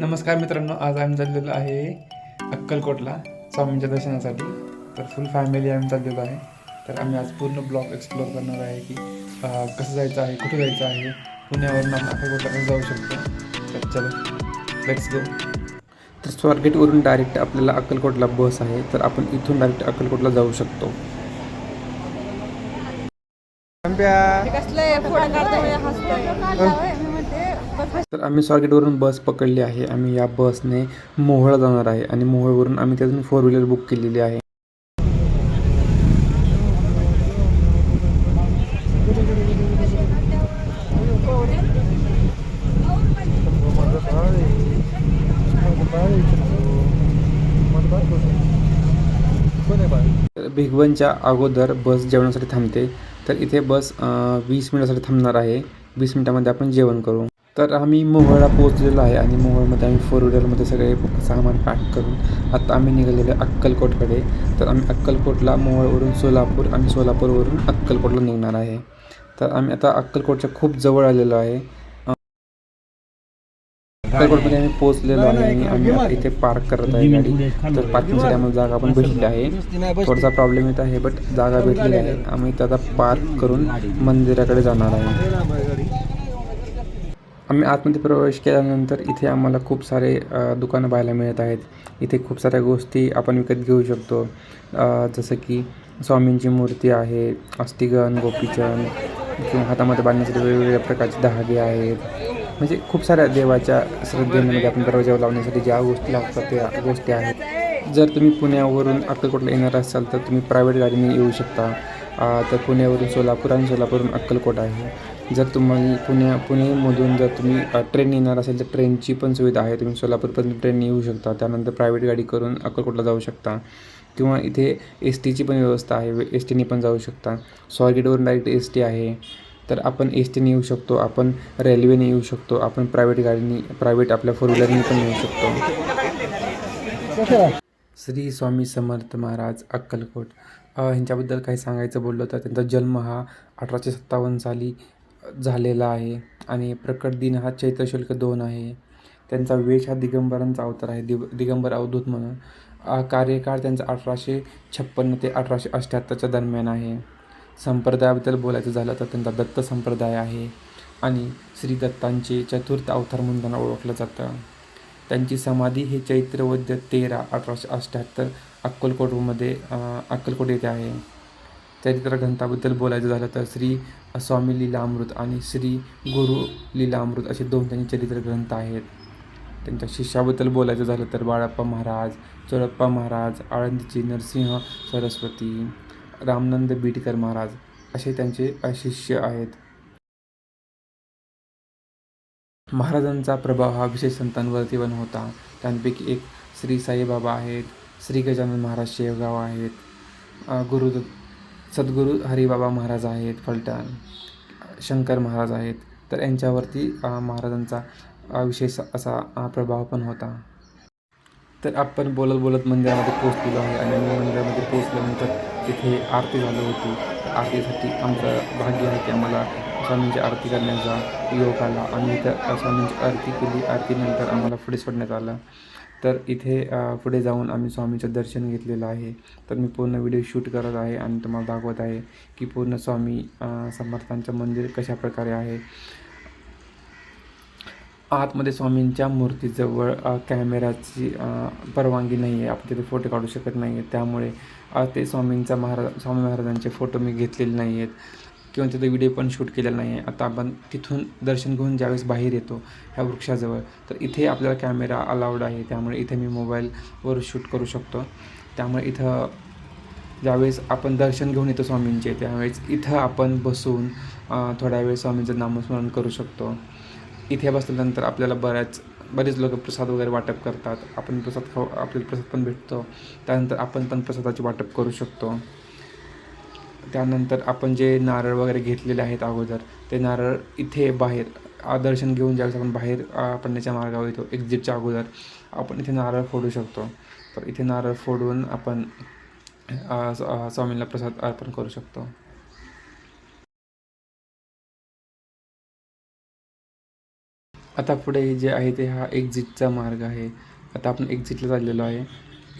नमस्कार मित्रांनो आज आम्ही चाललेलो आहे अक्कलकोटला स्वामींच्या दर्शनासाठी. तर फुल फॅमिली आम्ही चाललेलो आहे. तर आम्ही आज पूर्ण ब्लॉग एक्सप्लोअर करणार आहे की कसं जायचं आहे कुठे जायचं आहे पुण्यावरून आम्ही अक्कलकोटला कसं जाऊ शकतो. तर चलो लेट्स गो तर स्वारगेटवरून डायरेक्ट आपल्याला अक्कलकोटला बस आहे. तर आपण इथून डायरेक्ट अक्कलकोटला जाऊ शकतो. कसलं फोटो काढतोय हसतोय. तर आम्ही स्वारगेटवरून बस पकडली आहे. आम्ही या बसने मोहोळला जाणार आहे आणि मोहळवरून आम्ही त्यातून फोर व्हीलर बुक केलेली आहे. भिगवनच्या अगोदर बस जेवणासाठी थांबते. तर इथे बस वीस मिनिटासाठी थांबणार आहे. वीस मिनिटामध्ये आपण जेवण करू. तर आम्ही मोहोळला पोहोचलेलो आहे आणि मोहोळमध्ये आम्ही फोर व्हीलरमध्ये सगळे सामान पॅक करून आता आम्ही निघालेलो आहे अक्कलकोटकडे. तर आम्ही अक्कलकोटला मोहोळवरून सोलापूर आणि सोलापूरवरून अक्कलकोटला निघणार आहे. तर आम्ही आता अक्कलकोटच्या खूप जवळ आलेलो आहे. अक्कलकोटमध्ये आम्ही पोहोचलेलो आहे आणि आम्ही इथे पार्क करत आहे गाडी. तर पार्किंगसाठी आम्हाला जागा पण भेटली आहे. थोडासा प्रॉब्लेम येत आहे बट जागा भेटलेली आहे. आम्ही आता पार्क करून मंदिराकडे जाणार आहे. आम्ही आतमध्ये प्रवेश केल्यानंतर इथे आम्हाला खूप सारे दुकानं पाहायला मिळत आहेत. इथे खूप साऱ्या गोष्टी आपण विकत घेऊ शकतो. जसं की स्वामींची मूर्ती आहे अस्थिगण गोपीचंद किंवा हातामध्ये बांधण्यासाठी वेगवेगळ्या प्रकारचे धागे आहेत. म्हणजे खूप साऱ्या देवाच्या श्रद्धेमध्ये आपण दरवाजावर लावण्यासाठी ज्या गोष्टी लागतात त्या गोष्टी आहेत. जर तुम्ही पुण्यावरून अक्कलकोटला येणार असाल तर तुम्ही प्रायव्हेट गाडीने येऊ शकता. तर पुण्यावरून सोलापूर आणि सोलापूरून अक्कलकोट आहे. जर तुम्हाला पुण्या पुणेमधून जर तुम्ही ट्रेन येणार असेल तर ट्रेनची पण सुविधा आहे. तुम्ही सोलापूरपर्यंत ट्रेन येऊ शकता. त्यानंतर प्रायव्हेट गाडी करून अक्कलकोटला जाऊ शकता. किंवा इथे एस टीची पण व्यवस्था आहे. एस टीने पण जाऊ शकता. स्वारगेटवरून डायरेक्ट एस टी आहे. तर आपण एस टीने येऊ शकतो. आपण रेल्वेने येऊ शकतो. आपण प्रायव्हेट गाडीने प्रायव्हेट आपल्या फोर व्हीलरने पण येऊ शकतो. श्री स्वामी समर्थ महाराज अक्कलकोट. ह्यांच्याबद्दल काही सांगायचं बोललं तर त्यांचा जन्म हा अठराशे सत्तावन्न साली झालेला आहे आणि प्रकट दिन हा चैत्र शुल्क दोन आहे. त्यांचा वेश हा दिगंबरांचा अवतार आहे. दिग दिगंबर अवधूत म्हणून. कार्यकाळ त्यांचा अठराशे छप्पन्न ते अठराशे अठ्ठ्याहत्तरच्या दरम्यान आहे. संप्रदायाबद्दल बोलायचं झालं तर त्यांचा दत्त संप्रदाय आहे आणि श्री दत्तांचे चतुर्थ अवतार म्हणून त्यांना ओळखलं जातं. त्यांची समाधी हे चैत्र वैद्य तेरा अठराशे अठ्ठ्याहत्तर अक्कलकोटमध्ये अक्कलकोट येथे आहे. चरित्र ग्रंथाबद्दल बोलायचं झालं तर श्री स्वामी लीलामृत आणि श्री गुरु लीलामृत असे दोन त्यांचे चरित्र ग्रंथ आहेत. त्यांच्या शिष्याबद्दल बोलायचं झालं तर बाळप्पा महाराज चोळप्पा महाराज आळंदीचे नरसिंह सरस्वती रामनंद बीटकर महाराज असे त्यांचे शिष्य आहेत. महाराजांचा प्रभाव हा विशेष संतांवरती पण होता. त्यांपैकी एक श्री साईबाबा आहेत श्री गजानन महाराज शेवगाव आहेत गुरुदत्त सद्गुरू हरिबाबा महाराज आहेत फलटण शंकर महाराज आहेत. तर यांच्यावरती महाराजांचा विशेष असा प्रभाव पण होता. तर आपण बोलत बोलत मंदिरामध्ये पोहोचलेलो आहे आणि मंदिरामध्ये पोहोचल्यानंतर तिथे आरती झाली होती. तर आरतीसाठी आमचं भाग्य आहे की आम्हाला स्वामींची आरती करण्याचा योग आला. आणि त्या स्वामींची आरती केली. आरतीनंतर आम्हाला पुढे सोडण्यात आलं. तर इथे पुढे जाऊन आम्ही स्वामीचं दर्शन घेतलेलं आहे. तर मी पूर्ण व्हिडिओ शूट करत आहे आणि तुम्हाला दाखवत आहे की पूर्ण स्वामी समर्थांचं मंदिर कशा प्रकारे आहे. आतमध्ये स्वामींच्या मूर्तीजवळ कॅमेराची परवानगी नाही आहे आपण तिथे फोटो काढू शकत नाही आहे त्यामुळे ते स्वामींचा महाराज स्वामी महाराजांचे फोटो मी घेतलेले नाही आहेत किंवा तिथे व्हिडिओ पण शूट केलेला नाही आहे. आता आपण तिथून दर्शन घेऊन ज्यावेळेस बाहेर येतो ह्या वृक्षाजवळ तर इथे आपल्याला कॅमेरा अलाउड आहे. त्यामुळे इथे मी मोबाईलवर शूट करू शकतो. त्यामुळे इथं ज्यावेळेस आपण दर्शन घेऊन येतो स्वामींचे त्यावेळेस इथं आपण बसून थोड्या वेळ स्वामींचं नामस्मरण करू शकतो. इथे बसल्यानंतर आपल्याला बऱ्याच बरेच लोक प्रसाद वगैरे वाटप करतात. आपण प्रसाद खाऊ आपल्याला प्रसाद पण भेटतो. त्यानंतर आपण पण प्रसादाचे वाटप करू शकतो. त्यानंतर आपण जे नारळ वगैरे घेतलेले आहेत अगोदर ते नारळ इथे बाहेर आदर्शन दर्शन घेऊन ज्यावेळेस आपण बाहेर पडण्याच्या मार्गावर येतो एक्झिटच्या अगोदर आपण इथे नारळ फोडू शकतो. तर इथे नारळ फोडून आपण स्वामींना प्रसाद अर्पण करू शकतो. आता पुढे जे आहे ते हा एक्झिटचा मार्ग आहे. आता आपण एक्झिटला चाललेलो आहे.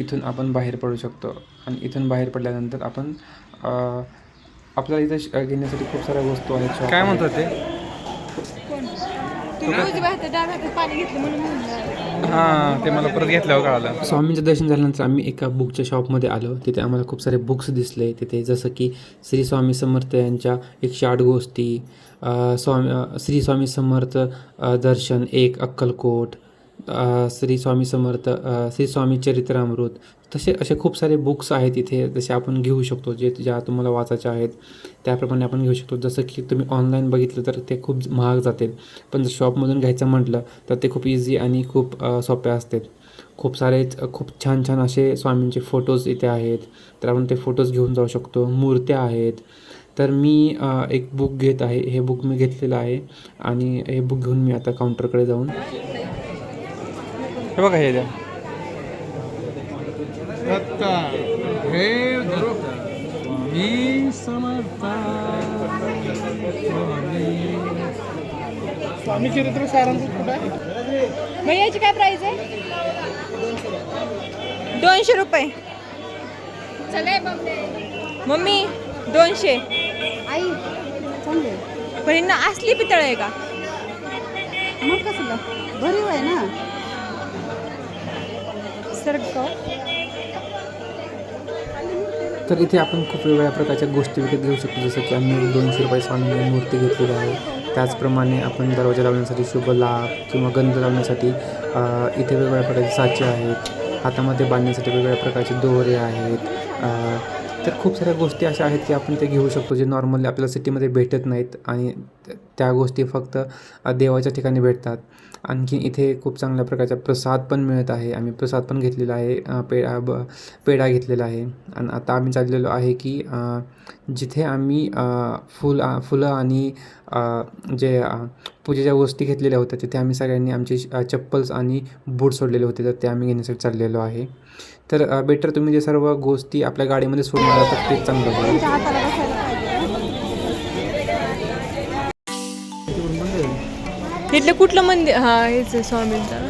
इथून आपण बाहेर पडू शकतो. आणि इथून बाहेर पडल्यानंतर आपण आपल्याला इथं घेण्यासाठी खूप साऱ्या वस्तू आहेत काय. म्हणतात ते? हां ते मला परत घेतल्यावर कळालं. स्वामींचं दर्शन झाल्यानंतर आम्ही एका बुकच्या शॉपमध्ये आलो. तिथे आम्हाला खूप सारे बुक्स दिसले. तिथे जसं की श्री स्वामी समर्थ यांच्या एकशे आठ गोष्टी स्वामी श्री स्वामी समर्थ दर्शन एक अक्कलकोट श्री स्वामी समर्थ श्री स्वामी चरित्रामृत तसे असे खूप सारे बुक्स आहेत इथे जसे आपण घेऊ शकतो जे ज्या तुम्हाला वाचायचे आहेत त्याप्रमाणे आपण घेऊ शकतो. जसं की तुम्ही ऑनलाईन बघितलं तर ते खूप महाग जातील. पण जर शॉपमधून घ्यायचं म्हटलं तर ते खूप इझी आणि खूप सोप्या सोपे असतात खूप सारे खूप छान छान असे स्वामींचे फोटोज इथे आहेत. तर आपण ते फोटोज घेऊन जाऊ शकतो. मूर्त्या आहेत. तर मी एक बुक घेत आहे. हे बुक मी घेतलेलं आहे. आणि हे बुक घेऊन मी आता काउंटरकडे जाऊन हे बघा हे द्या. हे मी समर्था. स्वामी. चरित्र सारांश कुठं आहे? मग याची काय प्राइस आहे? दोनशे रुपये. मम्मी दोनशे. आई चांगले पण यांना असली पितळ आहे का? मग कसलं भरीव आहे ना. निसर्ग. तर इथे आपण खूप वेगवेगळ्या प्रकारच्या गोष्टी विकत घेऊ शकतो जसं की आम्ही दोनशे रुपये स्वामी मूर्ती घेतलेली आहे. त्याचप्रमाणे आपण दरवाजा लावण्यासाठी शुभ लाभ किंवा गंध लावण्यासाठी इथे वेगवेगळ्या प्रकारचे साचे आहेत. हातामध्ये बांधण्यासाठी वेगवेगळ्या प्रकारचे दोरे आहेत. तर खूप साऱ्या गोष्टी अशा आहेत की आपण ते घेऊ शकतो जे नॉर्मली आपल्याला सिटीमध्ये भेटत नाहीत आणि त्या गोष्टी फक्त देवाच्या ठिकाणी भेटतात. आणखी इथे खूप चांगल्या प्रकारचा प्रसाद पण मिळत आहे. आम्ही प्रसाद पण घेतलेला आहे पेढा ब पेढा घेतलेला आहे. आणि आता आम्ही चाललेलो आहे की जिथे आम्ही फुल फुलं आणि जे पूजेच्या गोष्टी घेतलेल्या होत्या तिथे आम्ही सगळ्यांनी आमचे चप्पल्स आणि बूट सोडलेले होते तर ते आम्ही घेण्यासाठी चाललेलो आहे. तर बेटर तुम्ही जे सर्व गोष्टी आपल्या गाडीमध्ये सोडून आला तर तेच चांगलं होईल. इथलं कुठलं मंदिर? हा हेच आहे स्वामींचं.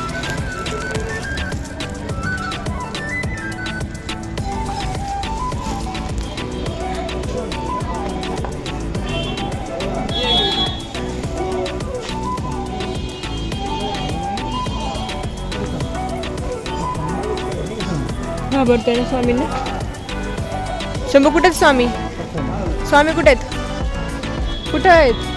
घाबरतोय ना स्वामींना. शंभू कुठे आहेत स्वामी? स्वामी कुठे आहेत कुठं आहेत?